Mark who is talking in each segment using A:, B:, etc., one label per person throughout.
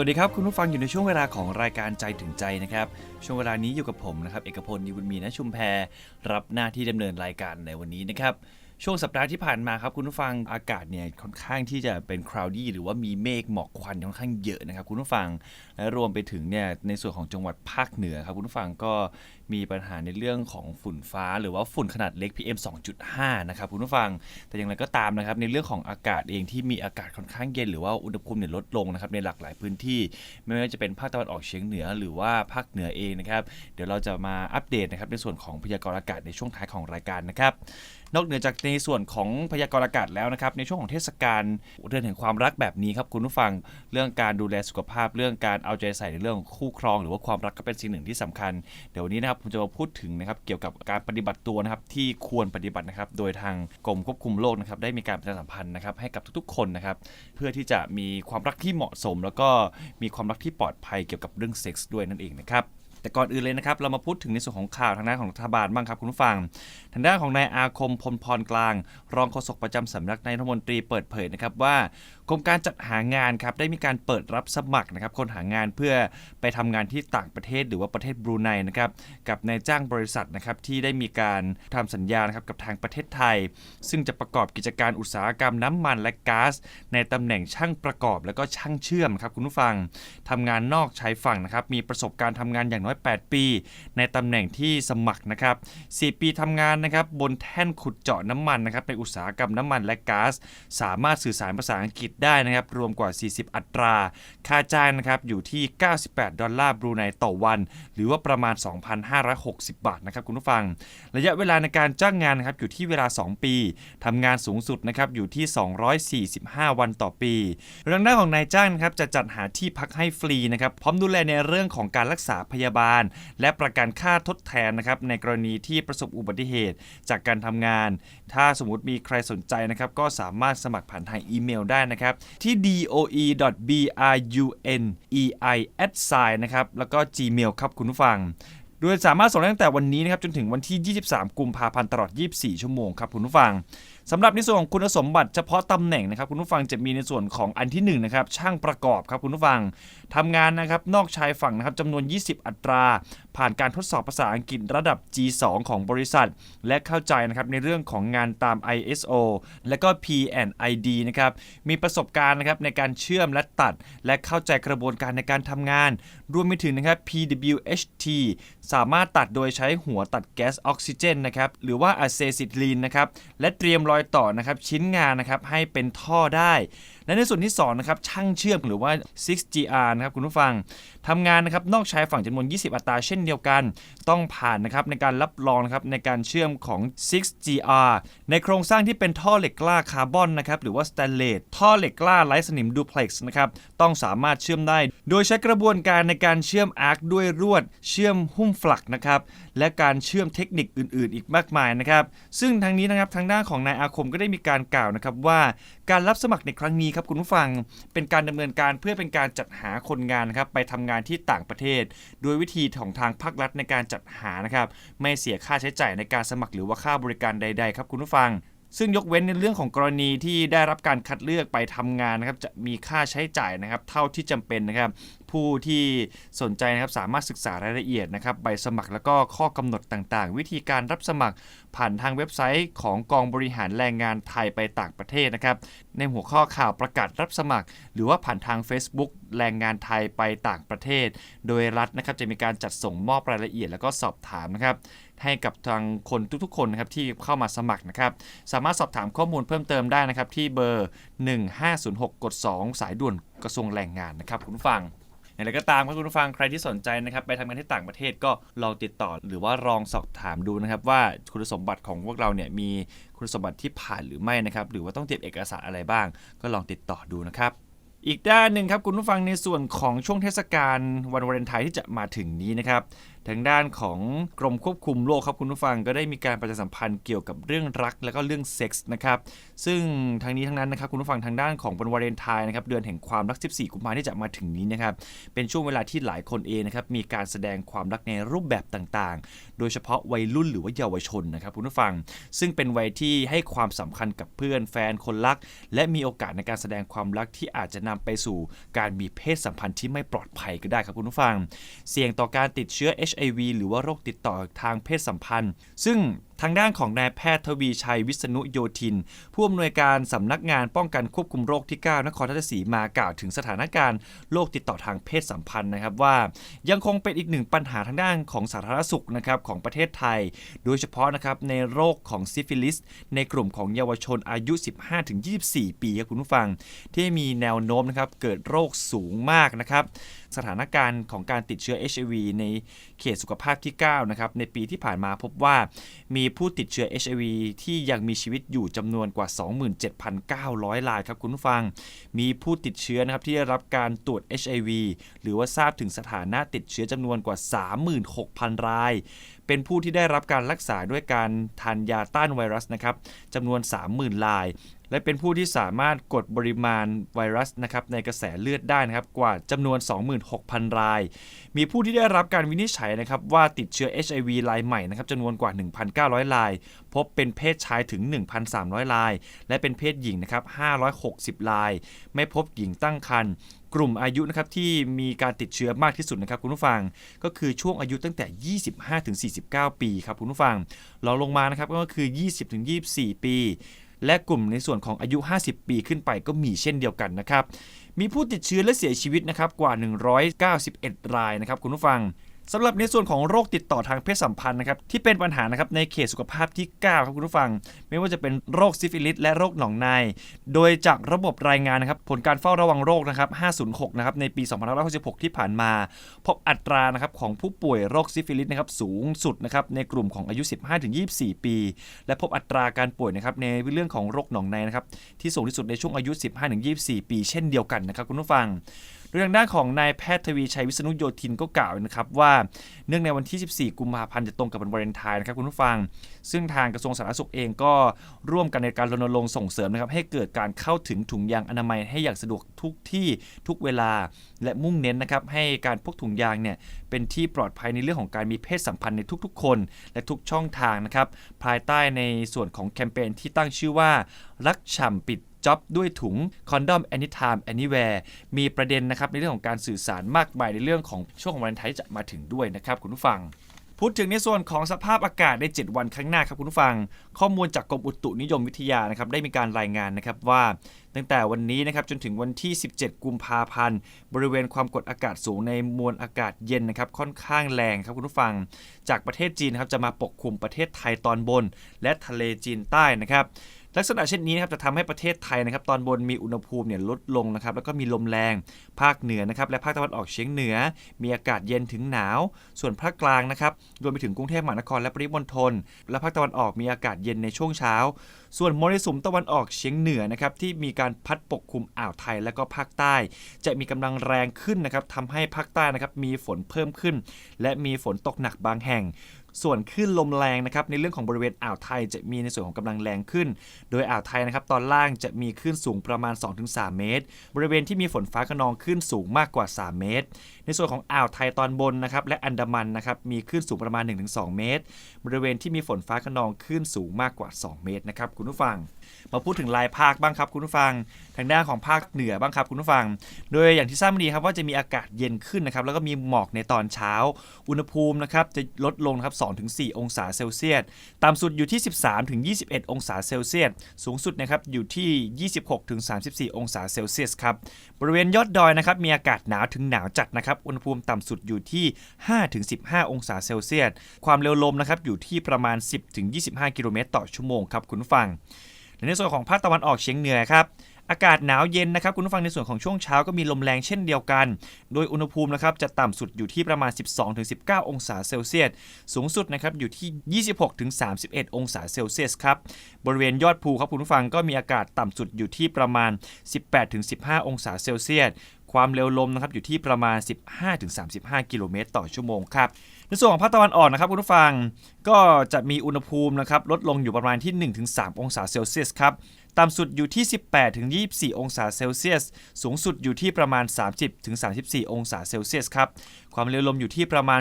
A: วัสดีครับคุณผู้ฟังอยู่ในช่วงเวลาของรายการใจถึงใจนะครับ ช่วงเวลานี้อยู่กับผมนะครับเอกพลนิบุญมีนะชุมแพรรับหน้าที่ดำเนินรายการในวันนี้นะครับ ช่วงสัปดาห์ที่ผ่านมาครับคุณผู้ฟังอากาศเนี่ยค่อนข้างที่จะเป็นคราวดี้หรือว่ามีเมฆหมอกควันค่อนข้างเยอะนะครับคุณผู้ฟังและรวมไปถึงเนี่ยในส่วนของจังหวัดภาคเหนือครับคุณผู้ฟังก็มีปัญหาในเรื่องของฝุ่นฟ้า หรือว่าฝุ่นขนาดเล็ก PM 2.5 นะครับคุณผู้ฟังแต่อย่างไรก็ตามนะครับในเรื่องของอากาศเองที่มีอากาศค่อนข้างเย็นหรือว่าอุณหภูมิเนี่ยลดลงนะครับในหลากหลายพื้นที่ ไม่ว่าจะเป็นภาคตะวันออกเฉียงเหนือหรือว่าภาคเหนือเองนะครับเดี๋ยวเราจะมาอัปเดตนะครับในส่วนของพยากรณ์อากาศในช่วงท้ายของรายการนะครับ นอกเหนือจากในส่วนของพยากรณ์อากาศแล้วนะครับ ในช่วงของเทศกาลเดือนแห่งความรักแบบนี้ครับคุณผู้ฟังเรื่องการดูแลสุขภาพเรื่องการเอาใจใส่ในเรื่องของคู่ครอง หรือว่าความรักก็เป็นสิ่งหนึ่งที่สำคัญ เดี๋ยววันนี้นะครับผมจะมาพูดถึงนะครับเกี่ยวกับการปฏิบัติตัวนะครับที่ควรปฏิบัตินะครับโดยทางกรมควบคุมโรคนะครับได้มีการประชาสัมพันธ์นะครับให้กับทุกๆ คนนะครับเพื่อที่จะมีความรักที่เหมาะสม แล้วก็มีความรักที่ปลอดภัยเกี่ยวกับเรื่องเซ็กส์ด้วยนั่นเองนะครับ แต่ก่อนอื่นเลยนะครับ เรามาพูดถึงในส่วนของข่าวทางด้านของรัฐบาลบ้างครับคุณผู้ฟัง ทางด้านของนายอาคมพลพรกลาง รองโฆษกประจำสำนักนายรัฐมนตรีเปิดเผยนะครับว่า กรมการจัดหางานครับได้มีการเปิดรับสมัครนะครับคนหางานเพื่อไปทำงานที่ต่างประเทศหรือว่าประเทศบรูไนนะครับกับนายจ้างบริษัทนะครับที่ได้มีการทำสัญญานะครับกับทางประเทศไทย ซึ่งจะประกอบกิจการอุตสาหกรรมน้ำมันและก๊าซในตำแหน่งช่างประกอบ แล้วก็ช่างเชื่อมครับคุณผู้ฟังทำงานนอกชายฝั่งนะครับมีประสบการณ์ทำงานอย่างน้อย 8 ปี ในตำแหน่งที่สมัครนะครับ4ปีทำงานนะครับบนแท่นขุดเจาะน้ำมันนะครับในอุตสาหกรรมน้ำมันและก๊าซสามารถสื่อสารภาษาอังกฤษได้นะครับ รวมกว่า 40 อัตรา ค่าจ้างนะครับอยู่ที่ 98 ดอลลาร์บรูไนต่อวัน หรือว่าประมาณ 2,560 บาทนะครับคุณผู้ฟัง ระยะเวลาในการจ้างงานนะครับอยู่ที่เวลา 2 ปีทำงานสูงสุดนะครับอยู่ที่ 245 วันต่อปีทางด้านของนายจ้างนะครับจะจัดหาที่พักให้ฟรีนะครับพร้อมดูแลในเรื่องของการรักษาพยาบาล และประกันค่าทดแทนนะครับในกรณีที่ประสบอุบัติเหตุจากการทำงาน ถ้าสมมติมีใครสนใจนะครับก็สามารถสมัครผ่านทางอีเมลได้นะครับที่ doe.brunei@ นะครับ แล้วก็ gmail ครับคุณผู้ฟังโดยสามารถส่งได้ตั้งแต่วันนี้นะครับจนถึงวันที่ 23 กุมภาพันธ์ตลอด 24 ชั่วโมงครับคุณผู้ฟังสำหรับในส่วนของคุณสมบัติเฉพาะตำแหน่งนะครับคุณผู้ฟังจะมีในส่วนของอันที่1นะครับช่างประกอบครับคุณผู้ฟังทำงานนะครับนอกชายฝั่งนะครับจำนวน 20 อัตรา ผ่านการทดสอบภาษาอังกฤษระดับ G2 ของบริษัท และเข้าใจนะครับในเรื่องของงานตาม ISO และก็ P&ID นะครับมีประสบการณ์นะครับในการเชื่อมและตัด และเข้าใจกระบวนการในการทำงาน รวมไปถึงนะครับ PWHT สามารถตัดโดยใช้หัวตัดแก๊สออกซิเจนนะครับหรือว่าอะเซซิลีนนะครับและเตรียมรอยต่อนะครับชิ้นงานนะครับให้เป็นท่อได้ และในส่วนที่2นะครับช่างเชื่อมหรือว่า 6GR นะครับคุณผู้ฟังทำงานนะครับนอกชายฝั่งจำนวน 20 อัตราเช่นเดียวกัน ต้องผ่านนะครับในการรับรองนะครับในการเชื่อมของ 6GR ในโครงสร้างที่เป็นท่อเหล็กกล้าคาร์บอนนะครับหรือว่าสแตนเลสท่อเหล็กกล้าไร้สนิมดูเพล็กซ์นะครับต้องสามารถเชื่อมได้ โดยใช้กระบวนการในการเชื่อมอาร์คด้วยรวด เชื่อมหุ้มฟลักนะครับ และการเชื่อมเทคนิคอื่น ๆ อีกมากมายนะครับ ซึ่งทางนี้นะครับทางด้านของนายอาคมก็ได้มีการกล่าวนะครับว่าการรับสมัครในครั้งนี้ครับคุณผู้ฟังเป็นการดำเนินการเพื่อเป็นการจัดหาคนงานนะครับไปทำงานที่ต่างประเทศ โดยวิธีของทางภาครัฐในการจัดหานะครับไม่เสียค่าใช้จ่ายในการสมัครหรือว่าค่าบริการใด ๆ ครับคุณผู้ฟังซึ่งยกเว้นในเรื่องของกรณีที่ได้รับการคัดเลือกไปทำงานนะครับจะมีค่าใช้จ่ายนะครับ เท่าที่จำเป็นนะครับ ผู้ที่สนใจนะครับสามารถศึกษารายละเอียดนะครับใบสมัครแล้วก็ข้อกำหนดต่างๆ วิธีการรับสมัครผ่านทางเว็บไซต์ของกองบริหารแรงงานไทยไปต่างประเทศนะครับในหัวข้อข่าวประกาศรับสมัคร หรือว่าผ่านทาง Facebook แรงงานไทยไปต่างประเทศ โดยรัฐนะครับจะมีการจัดส่งมอบรายละเอียดแล้วก็สอบถามนะครับให้กับทางคนทุกๆ คนนะครับที่เข้ามาสมัครนะครับ สามารถสอบถามข้อมูลเพิ่มเติมได้นะครับที่เบอร์ 1506 กด 2 สายด่วนกระทรวงแรงงานนะครับคุณฟัง อย่างไรก็ตามครับคุณผู้ฟังใครที่สนใจนะครับไปทำงานที่ต่างประเทศก็ลองติดต่อหรือว่าลองสอบถามดูนะครับว่าคุณสมบัติของพวกเราเนี่ยมีคุณสมบัติที่ผ่านหรือไม่นะครับหรือว่าต้องเตรียมเอกสารอะไรบ้าง ก็ลองติดต่อดูนะครับ อีกด้านหนึ่งครับคุณผู้ฟังในส่วนของช่วงเทศกาลวันวาเลนไทน์ที่จะมาถึงนี้นะครับ ทางด้านของกรมควบคุมโรคครับคุณผู้ฟังก็ได้มีการประชาสัมพันธ์เกี่ยวกับเรื่องรัก และก็เรื่องเซ็กส์นะครับซึ่งทางนี้ทั้งนั้นนะครับคุณผู้ฟังทางด้านของวันวาเลนไทน์นะครับเดือนแห่งความรัก 14 กุมภาพันธ์ที่จะมาถึงนี้นะครับเป็นช่วงเวลาที่หลายคนเองนะครับมีการแสดงความรักในรูปแบบต่างๆ โดยเฉพาะวัยรุ่นหรือว่าเยาวชนนะครับคุณผู้ฟัง ซึ่งเป็นวัยที่ให้ความสำคัญกับเพื่อนแฟนคนรัก และมีโอกาสในการแสดงความรักที่อาจจะนำไปสู่การมีเพศสัมพันธ์ที่ไม่ปลอดภัยก็ได้ครับคุณผู้ฟัง เสี่ยงต่อการติดเชื้อ HIV หรือว่าโรคติดต่อทางเพศสัมพันธ์ ซึ่ง ทางด้านของนายแพทย์ทวีชัยวิษณุโยธิน ผู้อำนวยการสำนักงานป้องกันควบคุมโรคที่ 9 นครราชสีมากล่าวถึงสถานการณ์โรคติดต่อทางเพศสัมพันธ์นะครับว่า ยังคงเป็นอีกหนึ่งปัญหาทางด้านของสาธารณสุขนะครับของประเทศไทย โดยเฉพาะนะครับในโรคของซิฟิลิส ในกลุ่มของเยาวชนอายุ 15-24 ปีครับคุณผู้ฟัง ที่มีแนวโน้มนะครับเกิดโรคสูงมากนะครับสถานการณ์ของการติดเชื้อ HIV ในเขตสุขภาพที่ 9 นะครับในปีที่ผ่านมาพบว่ามีผู้ติดเชื้อ HIV ที่ยังมีชีวิตอยู่จำนวนกว่า 27,900 รายครับคุณผู้ฟัง มีผู้ติดเชื้อนะครับที่ได้รับการตรวจ HIV หรือว่าทราบถึงสถานะติดเชื้อจำนวนกว่า 36,000 ราย เป็นผู้ที่ได้รับการรักษาด้วยการทานยาต้านไวรัสนะครับจำนวน 30,000 ราย และเป็นผู้ที่สามารถกดปริมาณไวรัสนะครับในกระแสเลือดได้นะครับกว่าจำนวน 26,000 ราย มีผู้ที่ได้รับการวินิจฉัยนะครับว่าติดเชื้อ HIV รายใหม่นะครับจำนวนกว่า 1,900 ราย พบเป็นเพศชายถึง 1,300 ราย และเป็นเพศหญิงนะครับ560 ราย ไม่พบหญิงตั้งครรภ์กลุ่มอายุนะครับที่มีการติดเชื้อมากที่สุดนะครับคุณผู้ฟัง ก็คือช่วงอายุตั้งแต่ 25-49 ปีครับคุณผู้ฟังรองลงมานะครับก็คือ 20-24 ปี และกลุ่มในส่วนของอายุ 50 ปีขึ้นไปก็มีเช่นเดียวกันนะครับ มีผู้ติดเชื้อและเสียชีวิตนะครับกว่า 191 รายนะครับคุณผู้ฟัง สำหรับในส่วนของโรคติดต่อทางเพศสัมพันธ์นะครับที่เป็นปัญหานะครับในเขตสุขภาพที่ 9 ครับคุณผู้ฟัง ไม่ว่าจะเป็นโรคซิฟิลิสและโรคหนองใน โดยจากระบบรายงานนะครับผลการเฝ้าระวังโรคนะครับ506นะครับในปี2566 ที่ผ่านมา พบอัตรานะครับของผู้ป่วยโรคซิฟิลิสนะครับสูงสุดนะครับในกลุ่มของอายุ 15-24 ปี และพบอัตราการป่วยนะครับในเรื่องของโรคหนองในนะครับที่สูงที่สุดในช่วงอายุ 15-24 ปี เช่นเดียวกันนะครับคุณผู้ฟัง โดยทางด้านของนายแพทย์ทวีชัยวิษณุโยธินก็กล่าวนะครับว่าเนื่องในวันที่ 14 กุมภาพันธ์จะตรงกับวันวาเลนไทน์นะครับคุณผู้ฟัง ซึ่งทางกระทรวงสาธารณสุขเองก็ร่วมกันในการรณรงค์ส่งเสริมนะครับให้เกิดการเข้าถึงถุงยางอนามัยให้อย่างสะดวกทุกที่ทุกเวลา และมุ่งเน้นนะครับให้การพกถุงยางเนี่ยเป็นที่ปลอดภัยในเรื่องของการมีเพศสัมพันธ์ในทุกๆ คน และทุกช่องทางนะครับภายใต้ในส่วนของแคมเปญที่ตั้งชื่อว่ารักฉ่ำปิด จ็อบด้วยถุงคอนดอม anytime anywhere มีประเด็นนะครับในเรื่องของการสื่อสารมากมายในเรื่องของช่วงของวันไทยจะมาถึงด้วยนะครับคุณผู้ฟังพูดถึงในส่วนของสภาพอากาศใน 7 วันข้างหน้าครับคุณผู้ฟัง ข้อมูลจากกรมอุตุนิยมวิทยานะครับได้มีการรายงานนะครับว่า ตั้งแต่วันนี้นะครับจนถึงวันที่ 17 กุมภาพันธ์ บริเวณความกดอากาศสูงในมวลอากาศเย็นนะครับค่อนข้างแรงครับคุณผู้ฟัง จากประเทศจีนนะครับจะมาปกคลุมประเทศไทยตอนบน และทะเลจีนใต้นะครับ ลักษณะเช่นนี้นะครับจะทำให้ประเทศไทยนะครับตอนบนมีอุณหภูมิเนี่ยลดลงนะครับแล้วก็มีลมแรง ภาคเหนือนะครับและภาคตะวันออกเฉียงเหนือ มีอากาศเย็นถึงหนาว ส่วนภาคกลางนะครับรวมไปถึงกรุงเทพมหานครและปริมณฑลและภาคตะวันออกมีอากาศเย็นในช่วงเช้า ส่วนมรสุมตะวันออกเฉียงเหนือนะครับที่มีการพัดปกคลุมอ่าวไทยและก็ภาคใต้ จะมีกำลังแรงขึ้นนะครับทำให้ภาคใต้นะครับมีฝนเพิ่มขึ้น และมีฝนตกหนักบางแห่ง ส่วนคลื่นลมแรงนะครับในเรื่องของบริเวณอ่าวไทยจะมีในส่วนของกำลังแรงขึ้น โดยอ่าวไทยนะครับตอนล่างจะมีคลื่นสูงประมาณ 2-3 เมตร บริเวณที่มีฝนฟ้าขนองคลื่นสูงมากกว่า 3 เมตร ในส่วนของอ่าวไทยตอนบนนะครับและอันดามันนะครับมีคลื่นสูงประมาณ 1-2 เมตร บริเวณที่มีฝนฟ้าขนองคลื่นสูงมากกว่า 2 เมตรนะครับคุณผู้ฟัง มาพูดถึงลายภาคบ้างครับคุณผู้ฟัง ทางด้านของภาคเหนือบ้างครับคุณผู้ฟัง โดยอย่างที่ทราบมาดีครับว่าจะมีอากาศเย็นขึ้นนะครับแล้วก็มีหมอกในตอนเช้า อุณหภูมินะครับจะลดลงนะครับ2-4 องศาเซลเซียส ต่ำสุดอยู่ที่ 13-21 องศาเซลเซียส สูงสุดนะครับอยู่ที่ 26-34 องศาเซลเซียสครับ บริเวณยอดดอยนะครับมีอากาศหนาวถึงหนาวจัดนะครับ อุณหภูมิต่ำสุดอยู่ที่ 5-15 องศาเซลเซียส ความเร็วลมนะครับอยู่ที่ประมาณ 10-25 กิโลเมตรต่อชั่วโมงครับคุณฟัง ในส่วนของภาคตะวันออกเฉียงเหนือครับ อากาศหนาวเย็นนะครับคุณผู้ฟังในส่วนของช่วงเช้าก็มีลมแรงเช่นเดียวกัน โดยอุณหภูมินะครับจะต่ำสุดอยู่ที่ประมาณ 12-19 องศาเซลเซียส สูงสุดนะครับอยู่ที่ 26-31 องศาเซลเซียสครับ บริเวณยอดภูครับคุณผู้ฟังก็มีอากาศต่ำสุดอยู่ที่ประมาณ 18-15 องศาเซลเซียส ความเร็วลมนะครับอยู่ที่ประมาณ 15-35 กิโลเมตรต่อชั่วโมงครับในส่วนของภาคตะวันออกนะครับคุณผู้ฟังก็จะมีอุณหภูมินะครับลดลงอยู่ประมาณที่ 1-3 องศาเซลเซียสครับ ต่ำสุดอยู่ที่ 18-24 องศาเซลเซียส สูงสุดอยู่ที่ประมาณ 30-34 องศาเซลเซียสครับ ความเร็วลมอยู่ที่ประมาณ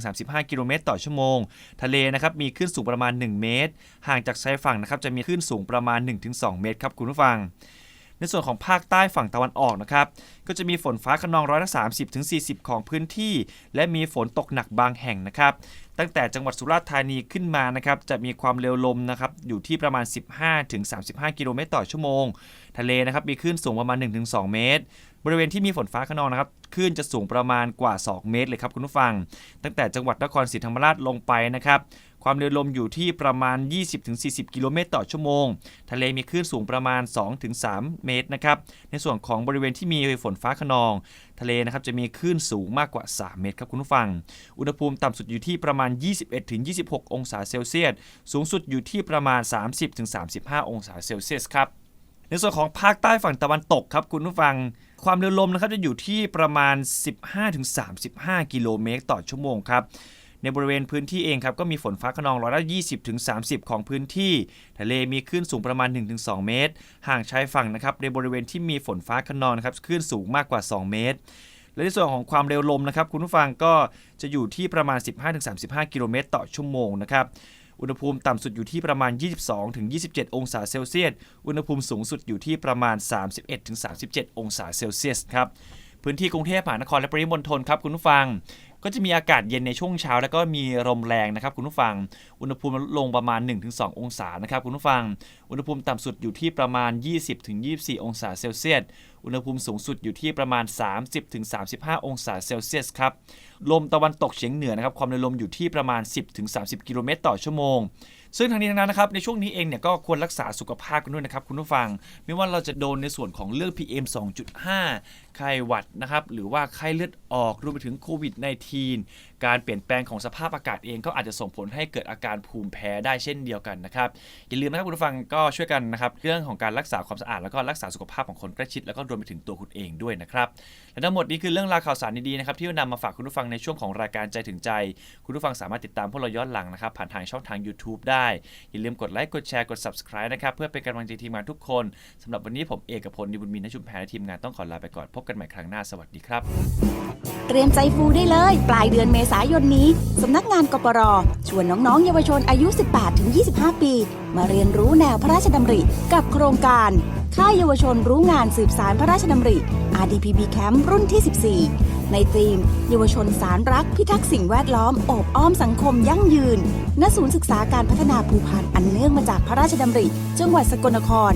A: 15-35 กิโลเมตรต่อชั่วโมง ทะเลนะครับมีคลื่นสูงประมาณ 1 เมตร ห่างจากชายฝั่งนะครับจะมีคลื่นสูงประมาณ 1-2 เมตรครับคุณผู้ฟัง ในส่วนของภาคใต้ฝั่งตะวันออกนะครับ ก็จะมีฝนฟ้าขนองร้อยละ30ถึง40 ของพื้นที่ และมีฝนตกหนักบางแห่งนะครับ ตั้งแต่จังหวัดสุราษฎร์ธานีขึ้นมานะครับ จะมีความเร็วลมนะครับอยู่ที่ประมาณ 15ถึง35 กิโลเมตรต่อชั่วโมง ทะเลนะครับมีคลื่นสูงประมาณ 1-2 เมตร บริเวณที่มีฝนฟ้าขนองนะครับคลื่นจะสูงประมาณกว่า 2 เมตรเลยครับคุณผู้ฟัง ตั้งแต่จังหวัดนครศรีธรรมราชลงไปนะครับ ความเร็วลมอยู่ที่ประมาณ 20-40 กิโลเมตรต่อชั่วโมง ทะเลมีคลื่นสูงประมาณ 2-3 เมตรนะครับ ในส่วนของบริเวณที่มีฝนฟ้าขนอง ทะเลนะครับจะมีคลื่นสูงมากกว่า 3 เมตรครับคุณผู้ฟัง อุณหภูมิต่ำสุดอยู่ที่ประมาณ 21-26 องศาเซลเซียส สูงสุดอยู่ที่ประมาณ 30-35 องศาเซลเซียสครับในส่วนของภาคใต้ฝั่งตะวันตกครับคุณผู้ฟัง ความเร็วลมนะครับจะอยู่ที่ประมาณ 15-35 กิโลเมตรต่อชั่วโมงครับ ในบริเวณพื้นที่เองครับก็มีฝนฟ้าขนองร้อยละ20ถึง30 ของพื้นที่ ทะเลมีคลื่นสูงประมาณ 1-2 เมตร ห่างชายฝั่งนะครับในบริเวณที่มีฝนฟ้าขนองนะครับคลื่นสูงมากกว่า 2 เมตรและในส่วนของความเร็วลมนะครับคุณผู้ฟังก็จะอยู่ที่ประมาณ 15-35 กิโลเมตรต่อชั่วโมงนะครับอุณหภูมิต่ำสุดอยู่ที่ประมาณ 22-27 องศาเซลเซียส อุณหภูมิสูงสุดอยู่ที่ประมาณ 31-37 องศาเซลเซียสครับ พื้นที่กรุงเทพมหานครและปริมณฑลครับคุณผู้ฟัง ก็จะมีอากาศเย็นในช่วงเช้า แล้วก็มีลมแรงนะครับคุณผู้ฟัง อุณหภูมิลดลงประมาณ 1-2 องศานะครับคุณผู้ฟัง อุณหภูมิต่ำสุดอยู่ที่ประมาณ 20-24 องศาเซลเซียส อุณหภูมิสูงสุดอยู่ที่ประมาณ 30-35 องศาเซลเซียสครับ ลมตะวันตกเฉียงเหนือนะครับความเร็วลมอยู่ที่ประมาณ 10-30 กิโลเมตรต่อชั่วโมงซึ่งทางนี้ทางนั้นนะครับในช่วงนี้เองเนี่ยก็ควรรักษาสุขภาพกันด้วยนะครับคุณผู้ฟัง ไม่ว่าเราจะโดนในส่วนของเรื่อง PM 2.5 ไข้หวัดนะครับหรือว่าไข้เลือดออกรวมไปถึงโควิด -19 การเปลี่ยนแปลงของสภาพอากาศเองก็อาจจะส่งผลให้เกิดอาการภูมิแพ้ได้เช่นเดียวกันนะครับอย่าลืมนะครับคุณผู้ฟังก็ช่วยกันนะครับเรื่องของการรักษาความสะอาดแล้วก็รักษาสุขภาพของคนใกล้ชิดแล้วก็รวมไปถึงตัวคุณเองด้วยนะครับและทั้งหมดนี้คือเรื่องราวข่าวสารดีๆนะครับที่นำมาฝากคุณผู้ฟังในช่วงของรายการใจถึงใจ คุณผู้ฟังสามารถติดตามพวกเราย้อนหลังนะครับผ่านทางช่องทาง YouTube ได้ อย่าลืมกดไลค์กดแชร์กด subscribe นะครับเพื่อเป็นกำลังใจทีมงานทุกคนสำหรับวันนี้ผมเอกพลนิบุญมีนชุมแพรและทีมงานต้องขอลาไปก่อนพบกันใหม่ครั้งหน้าสวัสดีครับ
B: เตรียมใจฟูได้เลย ปลายเดือนเมษายนนี้ สำนักงานกปรชวนน้องๆ เยาวชนอายุ 18-25 ปี มาเรียนรู้แนวพระราชดำริ กับโครงการค่ายเยาวชนรู้งานสืบสารพระราชดำริ RDPB Camp รุ่นที่ 14 ในธีม เยาวชนสารรัก พิทักษ์สิ่งแวดล้อมโอบอ้อมสังคมยั่งยืน ณ ศูนย์ศึกษาการพัฒนาภูพานอันเนื่องมาจากพระราชดำริ จังหวัดสกลนคร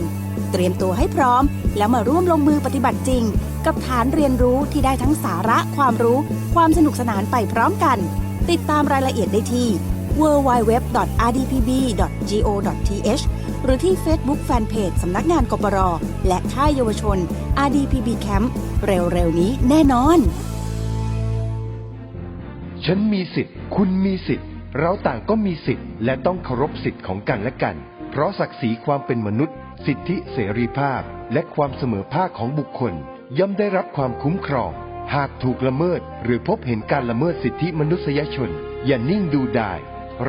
B: เตรียมตัวให้พร้อม แล้วมาร่วมลงมือปฏิบัติจริง กับฐานเรียนรู้ที่ได้ทั้งสาระความรู้ ความสนุกสนานไปพร้อมกัน ติดตามรายละเอียดได้ที่ www.rdpb.go.th หรือที่ Facebook Fanpage สำนักงานกปรและค่ายเยาวชน RDPB Camp เร็วๆนี้แน่นอน
C: ฉันมีสิทธิ์ คุณมีสิทธิ์ เราต่างก็มีสิทธิ์ และต้องเคารพสิทธิ์ของกันและกัน เพราะศักดิ์ศรีความเป็นมนุษย์ สิทธิเสรีภาพและความเสมอภาคของบุคคล ย่อมได้รับความคุ้มครอง หากถูกละเมิด หรือพบเห็นการละเมิดสิทธิมนุษยชน อย่านิ่งดูดาย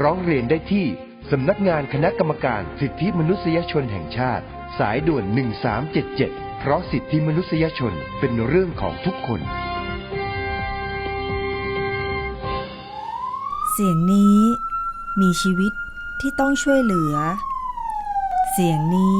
C: ร้องเรียนได้ที่สำนักงานคณะกรรมการสิทธิมนุษยชนแห่งชาติ สายด่วน 1377 เพราะสิทธิมนุษยชนเป็นเรื่องของทุกคน
D: เสียงนี้มีชีวิตที่ต้องช่วยเหลือ เสียงนี้